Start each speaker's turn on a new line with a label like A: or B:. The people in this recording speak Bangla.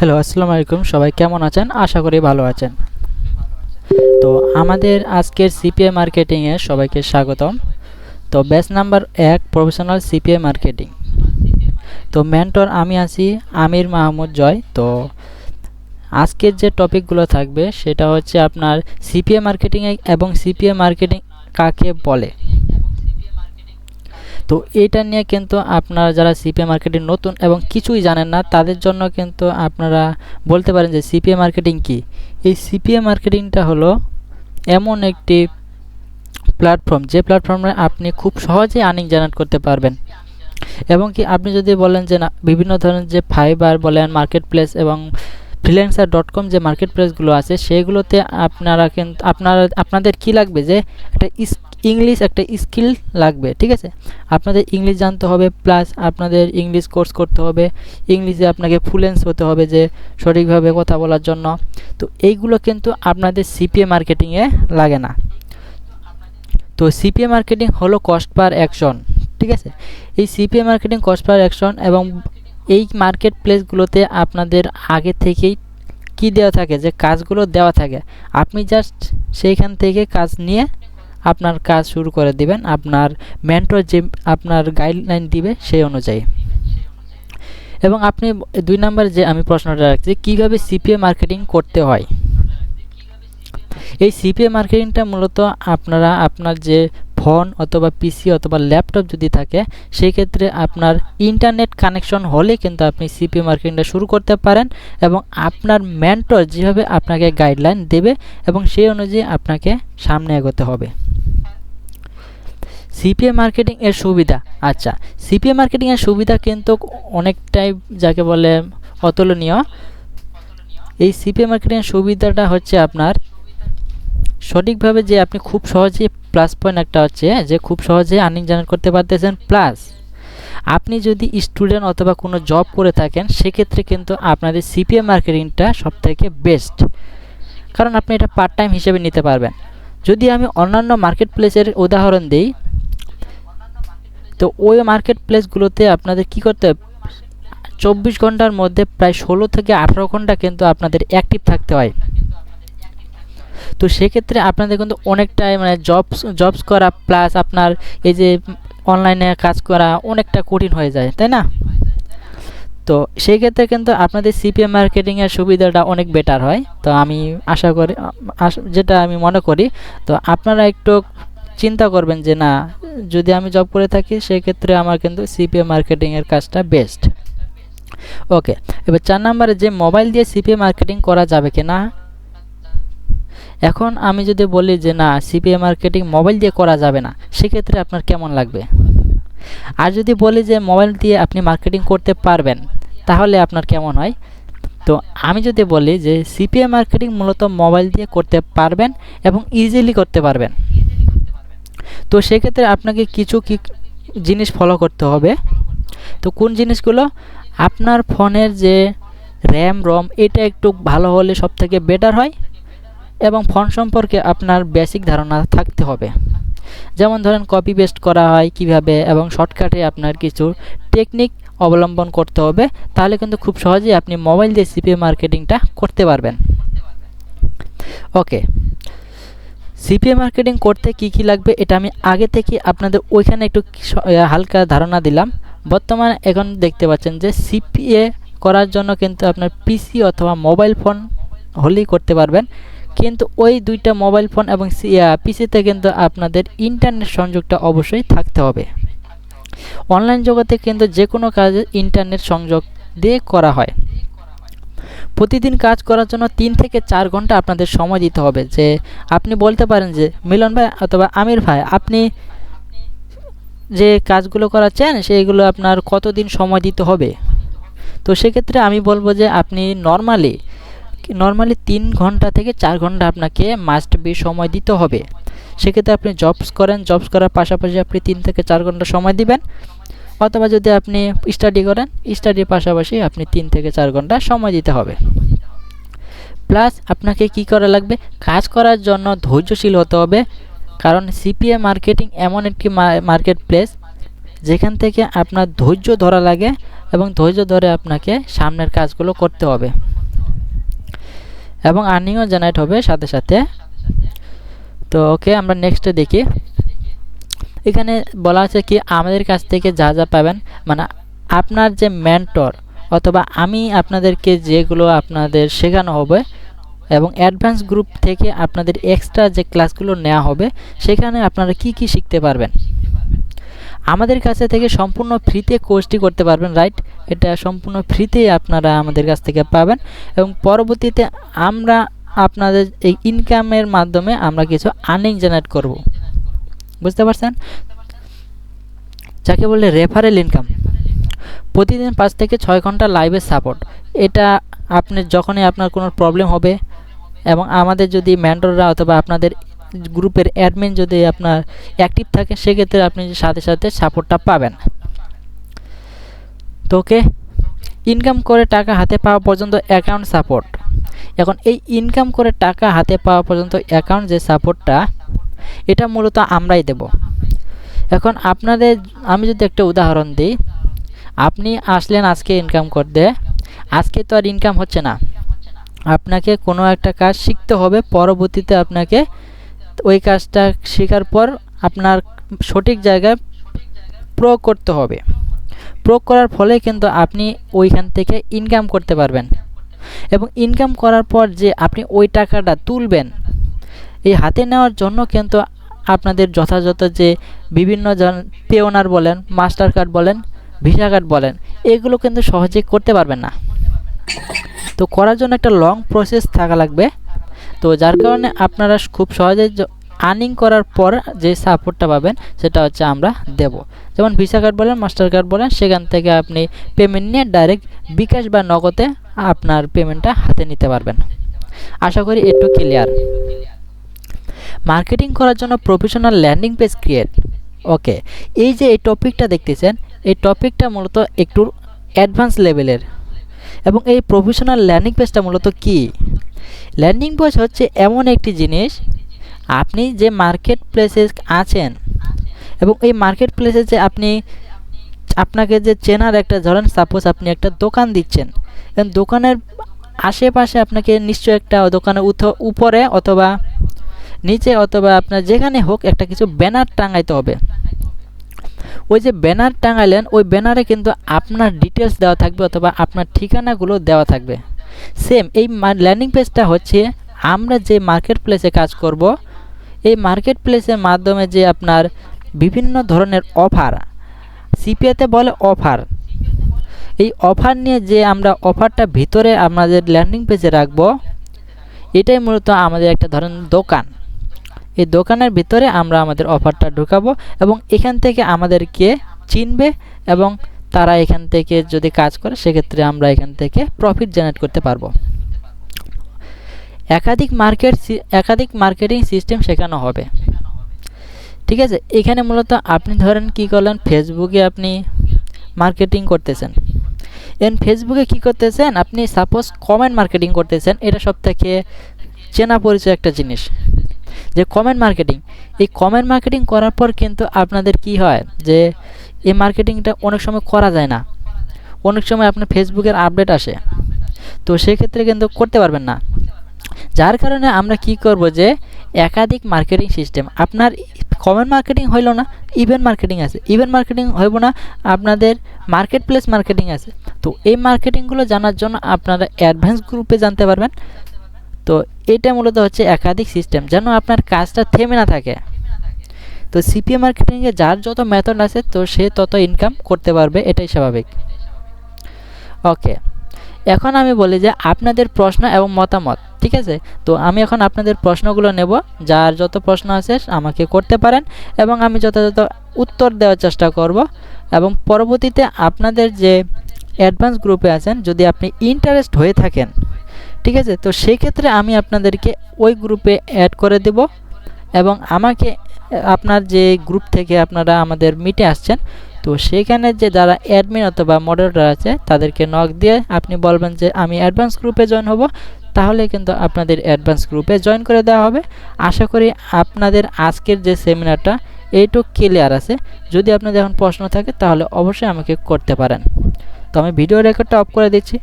A: হ্যালো, আসসালামু আলাইকুম। সবাই কেমন আছেন? আশা করি ভালো আছেন। তো আমাদের আজকের সিপিএ মার্কেটিংয়ে সবাইকে স্বাগতম। তো ব্যাচ নাম্বার এক, প্রফেশনাল সিপিএ মার্কেটিং। তো মেন্টর আমি আছি, আমির মাহমুদ জয়। তো আজকের যে টপিকগুলো থাকবে, সেটা হচ্ছে আপনার সিপিএ মার্কেটিংয়ে এবং সিপিএ মার্কেটিং কাকে বলে? তো এটা নিয়ে কিন্তু আপনারা যারা সিপিএ মার্কেটিং নতুন এবং কিছুই জানেন না, তাদের জন্য কিন্তু আপনারা বলতে পারেন যে সিপিএ মার্কেটিং কি? এই সিপিএ মার্কেটিংটা হলো এমন একটি প্ল্যাটফর্ম যে প্ল্যাটফর্মে আপনি খুব সহজেই আর্নিং জেনারেট করতে পারবেন। এবং কি আপনি যদি বলেন যে না, বিভিন্ন ধরনের যে ফাইবার বলেন মার্কেট প্লেস এবং ফ্রিল্যান্সার ডট কম যে মার্কেট প্লেসগুলো আছে, সেগুলোতে আপনারা কিন্তু, আপনারা, আপনাদের কি লাগবে? যে একটা ইংলিশ একটা স্কিল লাগবে, ঠিক আছে? আপনাদের ইংলিশ জানতে হবে, প্লাস আপনাদের ইংলিশ কোর্স করতে হবে, ইংলিশে আপনাকে ফ্লুয়েন্স হতে হবে যে সঠিকভাবে কথা বলার জন্য। তো এইগুলো কিন্তু আপনাদের সিপিএ মার্কেটিংয়ে লাগে না। তো সিপিএ মার্কেটিং হলো কস্ট পার অ্যাকশন ঠিক আছে? এই CPA marketing cost per action এবং এই মার্কেট প্লেসগুলোতে আপনাদের আগে থেকেই কি দেওয়া থাকে, যে কাজগুলো দেওয়া থাকে, আপনি জাস্ট সেইখান থেকে কাজ নিয়ে আপনার কাজ শুরু করে দিবেন। আপনার মেন্টর যে আপনার গাইডলাইন দিবে সেই অনুযায়ী। এবং আপনি দুই নম্বর যে আমি প্রশ্নটা রাখছি, কীভাবে সিপিএ মার্কেটিং করতে হয়? এই সিপিএ মার্কেটিংটা মূলত আপনারা আপনার যে ফোন অথবা পিসি অথবা ল্যাপটপ যদি থাকে, সেই ক্ষেত্রে আপনার ইন্টারনেট কানেকশন হলে কিন্তু আপনি সিপিএ মার্কেটিংটা শুরু করতে পারেন এবং আপনার মেন্টর যেভাবে আপনাকে গাইডলাইন দেবে এবং সেই অনুযায়ী আপনাকে সামনে এগোতে হবে। সিপিএ মার্কেটিং এর সুবিধা। আচ্ছা সিপিএ মার্কেটিং এর সুবিধা কিন্তু অনেকটাই যাকে বলে অতুলনীয়। এই সিপিএ মার্কেটিং এর সুবিধাটা হচ্ছে আপনার সঠিকভাবে যে আপনি খুব সহজে প্লাস পয়েন্ট একটা হচ্ছে, যে খুব সহজে আর্নিং জেনারেট করতে পারতেছেন প্লাস আপনি যদি স্টুডেন্ট অথবা কোনো জব করে থাকেন, সেক্ষেত্রে কিন্তু আপনাদের সিপিএ মার্কেটিংটা সবথেকে বেস্ট কারণ আপনি এটা পার্ট টাইম হিসেবে নিতে পারবেন। যদি আমি অন্যান্য মার্কেট প্লেসের উদাহরণ দিই তো ওই মার্কেট প্লেসগুলোতে আপনাদের কি করতে হবে? চব্বিশ ঘণ্টার মধ্যে প্রায় ষোলো থেকে আঠারো ঘণ্টা কিন্তু আপনাদের অ্যাক্টিভ থাকতে হয়। তো সেক্ষেত্রে আপনাদের কিন্তু অনেকটাই মানে জবস জবস করা প্লাস আপনার এই যে অনলাইনে কাজ করা অনেকটা কঠিন হয়ে যায়, তাই না? তো সেই ক্ষেত্রে কিন্তু আপনাদের সিপিএম মার্কেটিংয়ের সুবিধাটা অনেক বেটার হয়। তো আমি আশা করি যেটা আমি মনে করি, তো আপনারা একটু চিন্তা করবেন যে না, যদি আমি জব করে থাকি, সেক্ষেত্রে আমার কিন্তু সিপিএ মার্কেটিংয়ের কাজটা বেস্ট ওকে এবার চার নম্বরে যে মোবাইল দিয়ে সিপিএ মার্কেটিং করা যাবে কি না? এখন আমি যদি বলি যে না সিপিএ মার্কেটিং মোবাইল দিয়ে করা যাবে না, সেক্ষেত্রে আপনার কেমন লাগবে? আর যদি বলি যে মোবাইল দিয়ে আপনি মার্কেটিং করতে পারবেন, তাহলে আপনার কেমন হয়? তো আমি যদি বলি যে সিপিএ মার্কেটিং মূলত মোবাইল দিয়ে করতে পারবেন এবং ইজিলি করতে পারবেন। তো সেক্ষেত্রে আপনাকে কিছু কি জিনিস ফলো করতে হবে। তো কোন জিনিসগুলো? আপনার ফোনের যে র্যাম রম এটা একটু ভালো হলে সব থেকে বেটার হয় এবং ফোন সম্পর্কে আপনার বেসিক ধারণা থাকতে হবে। যেমন ধরেন কপি পেস্ট করা হয় কীভাবে এবং শর্টকাটে আপনার কিছু টেকনিক অবলম্বন করতে হবে, তাহলে কিন্তু খুব সহজেই আপনি মোবাইল দিয়ে সিপিএ মার্কেটিংটা করতে পারবেন। ওকে সিপিএ মার্কেটিং করতে কি কি লাগবে এটা আমি আগে থেকে আপনাদের ওইখানে একটু হালকা ধারণা দিলাম। বর্তমানে এখন দেখতে পাচ্ছেন যে সিপিএ করার জন্য কিন্তু আপনার পিসি অথবা মোবাইল ফোন হলেই করতে পারবেন। কিন্তু ওই দুইটা মোবাইল ফোন এবং পিসিতে কিন্তু আপনাদের ইন্টারনেট সংযোগটা অবশ্যই থাকতে হবে। অনলাইন জগতে কিন্তু যে কোনো কাজে ইন্টারনেট সংযোগ দিয়ে করা হয়। প্রতিদিন কাজ করার জন্য তিন থেকে চার ঘণ্টা আপনাদের সময় দিতে হবে। যে আপনি বলতে পারেন যে, মিলন ভাই অথবা আমির ভাই, আপনি যে কাজগুলো করাচ্ছেন সেইগুলো আপনার কতদিন সময় দিতে হবে? তো সেক্ষেত্রে আমি বলব যে, আপনি নর্মালি নর্মালি তিন ঘণ্টা থেকে চার ঘণ্টা আপনাকে মাস্ট বি সময় দিতে হবে। সেক্ষেত্রে আপনি জবস করেন জবস করার পাশাপাশি আপনি তিন থেকে চার ঘণ্টা সময় দিবেন। অথবা যদি আপনি স্টাডি করেন স্টাডির পাশাপাশি আপনি তিন থেকে চার ঘণ্টা সময় দিতে হবে। প্লাস আপনাকে কি করা লাগবে? কাজ করার জন্য ধৈর্যশীল হতে হবে। কারণ সিপিএ মার্কেটিং এমন একটি মার্কেট প্লেস যেখান থেকে আপনার ধৈর্য ধরা লাগে এবং ধৈর্য ধরে আপনাকে সামনের কাজগুলো করতে হবে। এবং আর্নিংও জেনারেট হবে সাথে সাথে। তো ওকে আমরা নেক্সটে দেখি। এখানে বলা আছে কি, আমাদের কাছ থেকে যা যা পাবেন মানে আপনার যে মেন্টর অথবা আমি আপনাদেরকে যেগুলো আপনাদের শেখানো হবে এবং অ্যাডভান্স গ্রুপ থেকে আপনাদের এক্সট্রা যে ক্লাসগুলো নেওয়া হবে, সেখানে আপনারা কি কি শিখতে পারবেন? আমাদের কাছে থেকে সম্পূর্ণ ফ্রিতে কোর্সটি করতে পারবেন রাইট এটা সম্পূর্ণ ফ্রিতে আপনারা আমাদের কাছ থেকে পাবেন এবং পরবর্তীতে আমরা আপনাদের এই ইনকামের মাধ্যমে আমরা কিছু আর্নিং জেনারেট করব। বুঝতে পারছেন? যাকে বলে রেফারেল ইনকাম প্রতিদিন পাঁচ থেকে ছয় ঘণ্টা লাইভের সাপোর্ট এটা আপনি যখনই আপনার কোনো প্রবলেম হবে এবং আমাদের যদি ম্যান্ডররা অথবা আপনাদের গ্রুপের অ্যাডমিন যদি আপনার অ্যাক্টিভ থাকে, সেক্ষেত্রে আপনি সাথে সাথে সাপোর্টটা পাবেন। তো ওকে ইনকাম করে টাকা হাতে পাওয়া পর্যন্ত অ্যাকাউন্ট সাপোর্ট এখন এই ইনকাম করে টাকা হাতে পাওয়া পর্যন্ত অ্যাকাউন্ট যে সাপোর্টটা এটা মূলত আমরাই দেব। এখন আপনাদের, আমি যদি একটা উদাহরণ দিই, আপনি আসলেন আজকে ইনকাম করতে, আজকে তো আর ইনকাম হচ্ছে না। আপনাকে কোনো একটা কাজ শিখতে হবে, পরবর্তীতে আপনাকে ওই কাজটা শেখার পর আপনার সঠিক জায়গায় প্রয়োগ করতে হবে। প্রয়োগ করার ফলে কিন্তু আপনি ওইখান থেকে ইনকাম করতে পারবেন। এবং ইনকাম করার পর যে আপনি ওই টাকাটা তুলবেন এই হাতে নেওয়ার জন্য কিন্তু আপনাদের যথাযথ যে বিভিন্ন পেওনার বলেন, মাস্টার কার্ড বলেন, ভিসা কার্ড বলেন, এগুলো কিন্তু সহজে করতে পারবেন না। তো করার জন্য একটা লং প্রসেস থাকা লাগবে। তো যার কারণে আপনারা খুব সহজে আর্নিং করার পর যে সাপোর্টটা পাবেন, সেটা হচ্ছে আমরা দেব। যেমন ভিসা কার্ড বলেন, মাস্টার কার্ড বলেন, সেখান থেকে আপনি পেমেন্ট নিয়ে ডাইরেক্ট বিকাশ বা নগদে আপনার পেমেন্টটা হাতে নিতে পারবেন। আশা করি একটু ক্লিয়ার মার্কেটিং করার জন্য professional landing page create. Okay, এই যে এই টপিকটা দেখতেছেন, এই টপিকটা মূলত একটু অ্যাডভান্স লেভেলের। এবং এই প্রফেশনাল ল্যান্ডিং পেজটা মূলত কি? ল্যান্ডিং পেজ হচ্ছে এমন একটি জিনিস, আপনি যে মার্কেট প্লেসে আছেন এবং এই মার্কেট প্লেসে যে আপনি, আপনাকে যে চেনার একটা, ধরেন সাপোজ আপনি একটা দোকান দিচ্ছেন দোকানের আশেপাশে আপনাকে নিশ্চয় একটা দোকানের উপরে অথবা নিচে অথবা আপনার যেখানে হোক একটা কিছু ব্যানার টাঙাইতে হবে। ওই যে ব্যানার টাঙাইলেন, ওই ব্যানারে কিন্তু আপনার ডিটেলস দেওয়া থাকবে অথবা আপনার ঠিকানাগুলো দেওয়া থাকবে। সেম এই ল্যান্ডিং পেজটা হচ্ছে আমরা যে মার্কেট প্লেসে কাজ করব, এই মার্কেট প্লেসের মাধ্যমে যে আপনার বিভিন্ন ধরনের অফার সিপিএতে বলে অফার এই অফার নিয়ে যে আমরা অফারটা ভিতরে আমাদের ল্যান্ডিং পেজে রাখব, এটাই মূলত আমাদের একটা ধরনের দোকান। এই দোকানের ভিতরে আমরা আমাদের অফারটা ঢুকাবো এবং এখান থেকে আমাদেরকে চিনবে এবং তারা এখান থেকে যদি কাজ করে, সেক্ষেত্রে আমরা এখান থেকে প্রফিট জেনারেট করতে পারব। একাধিক মার্কেট একাধিক মার্কেটিং সিস্টেম শেখানো হবে। ঠিক আছে? এখানে মূলত আপনি ধরেন কি করলেন? ফেসবুকে আপনি মার্কেটিং করতেছেন। এন ফেসবুকে কি করতেছেন? আপনি সাপোজ কমেন্ট মার্কেটিং করতেছেন। এটা সব থেকে চেনা পরিচয় একটা জিনিস। যে কমেন্ট মার্কেটিং এই কমেন্ট মার্কেটিং করার পর কিন্তু আপনাদের কি হয়? যে এই মার্কেটিংটা অনেক সময় করা যায় না। অনেক সময় আপনার ফেসবুকের আপডেট আসে। তো সেক্ষেত্রে কিন্তু করতে পারবেন না। যার কারণে আমরা কি করব যে, একাধিক মার্কেটিং সিস্টেম আপনার কমেন্ট মার্কেটিং হইল না ইভেন্ট মার্কেটিং আছে। ইভেন্ট মার্কেটিং হইব না, আপনাদের মার্কেট প্লেস মার্কেটিং আছে। তো এই মার্কেটিংগুলো জানার জন্য আপনারা অ্যাডভান্স গ্রুপে জানতে পারবেন। তো এটা মূলত হচ্ছে একাধিক সিস্টেম যেন আপনার কাজটা থেমে না থাকে। তো সিপিএ মার্কেটিংয়ে যার যত মেথড আছে, তো সে তত ইনকাম করতে পারবে, এটাই স্বাভাবিক। ওকে এখন আমি বলি যে আপনাদের প্রশ্ন এবং মতামত, ঠিক আছে? তো আমি এখন আপনাদের প্রশ্নগুলো নেব, যার যত প্রশ্ন আছে আমাকে করতে পারেন, এবং আমি যথাযথ উত্তর দেওয়ার চেষ্টা করব, এবং পরবর্তীতে আপনাদের যে অ্যাডভান্স গ্রুপে আছেন, যদি আপনি ইন্টারেস্ট হয়ে থাকেন ঠিক আছে? তো সেই ক্ষেত্রে আমি আপনাদেরকে ওই গ্রুপে অ্যাড করে দেব এবং আমাকে, আপনার যে গ্রুপ থেকে আপনারা আমাদের মিটে আসছেন, তো সেখানে যে যারা অ্যাডমিন অথবা মডারেটর আছে, তাদেরকে নক দিয়ে আপনি বলবেন যে, আমি অ্যাডভান্স গ্রুপে জয়েন হব। তাহলে কিন্তু আপনাদের অ্যাডভান্স গ্রুপে জয়েন করে দেওয়া হবে। আশা করি আপনাদের আজকের যে সেমিনারটা এইটুক ক্লিয়ার আছে। যদি আপনাদের এখন প্রশ্ন থাকে, তাহলে অবশ্যই আমাকে করতে পারেন। তো আমি ভিডিও রেকর্ডটা অফ করে দিচ্ছি।